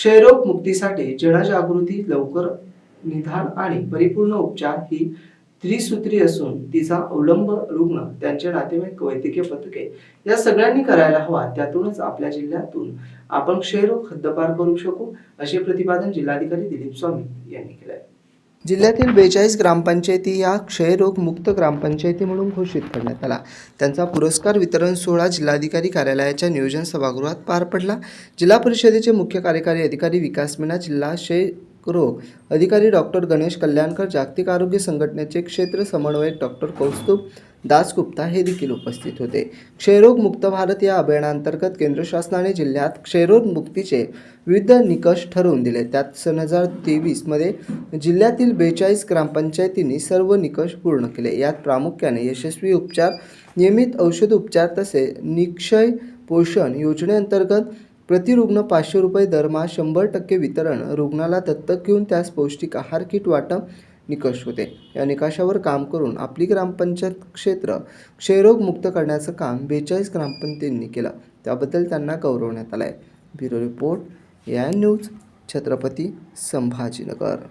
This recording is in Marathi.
क्षयरोग मुक्तीसाठी जनजागृती लवकर निदान आणि परिपूर्ण उपचार ही त्रिसूत्री असून तिचा अवलंब रुग्ण त्यांचे नातेवाईक वैद्यकीय पथके या सगळ्यांनी करायला हवा. त्यातूनच आपल्या जिल्ह्यातून आपण क्षयरोग हद्दपार करू शकू असे प्रतिपादन जिल्हाधिकारी दिलीप स्वामी यांनी केले आहे जिल्ह्यातील बेचाळीस ग्रामपंचायती या क्षयरोग मुक्त ग्रामपंचायती म्हणून घोषित करण्यात आला. त्यांचा पुरस्कार वितरण सोहळा जिल्हाधिकारी कार्यालयाच्या नियोजन सभागृहात पार पडला. जिल्हा परिषदेचे मुख्य कार्यकारी अधिकारी विकास मीना जिल्हा क्षय रोग अधिकारी डॉक्टर गणेश कल्याणकर जागतिक आरोग्य संघटनेचे क्षेत्र समन्वयक डॉक्टर कौस्तुभ दासगुप्ता हे देखील उपस्थित होते. क्षयरोग मुक्त भारत या अभियानांतर्गत केंद्र शासनाने जिल्ह्यात क्षयरोग मुक्तीचे विविध निकष ठरवून दिले. त्यात सन हजार तेवीसमध्ये जिल्ह्यातील बेचाळीस ग्रामपंचायतींनी सर्व निकष पूर्ण केले. यात प्रामुख्याने यशस्वी उपचार नियमित औषध उपचार तसे निक्षय पोषण योजनेअंतर्गत प्रतिरुग्ण पाचशे रुपये दरमहा शंभर टक्के वितरण रुग्णाला दत्तक घेऊन त्यास पौष्टिक आहार किट वाटप निकष होते. या निकषावर काम करून आपली ग्रामपंचायत क्षेत्र क्षयरोग मुक्त करण्याचं काम बेचाळीस ग्रामपंचायतींनी केलं. त्याबद्दल त्यांना गौरवण्यात आलं आहे ब्युरो रिपोर्ट या न्यूज छत्रपती संभाजीनगर.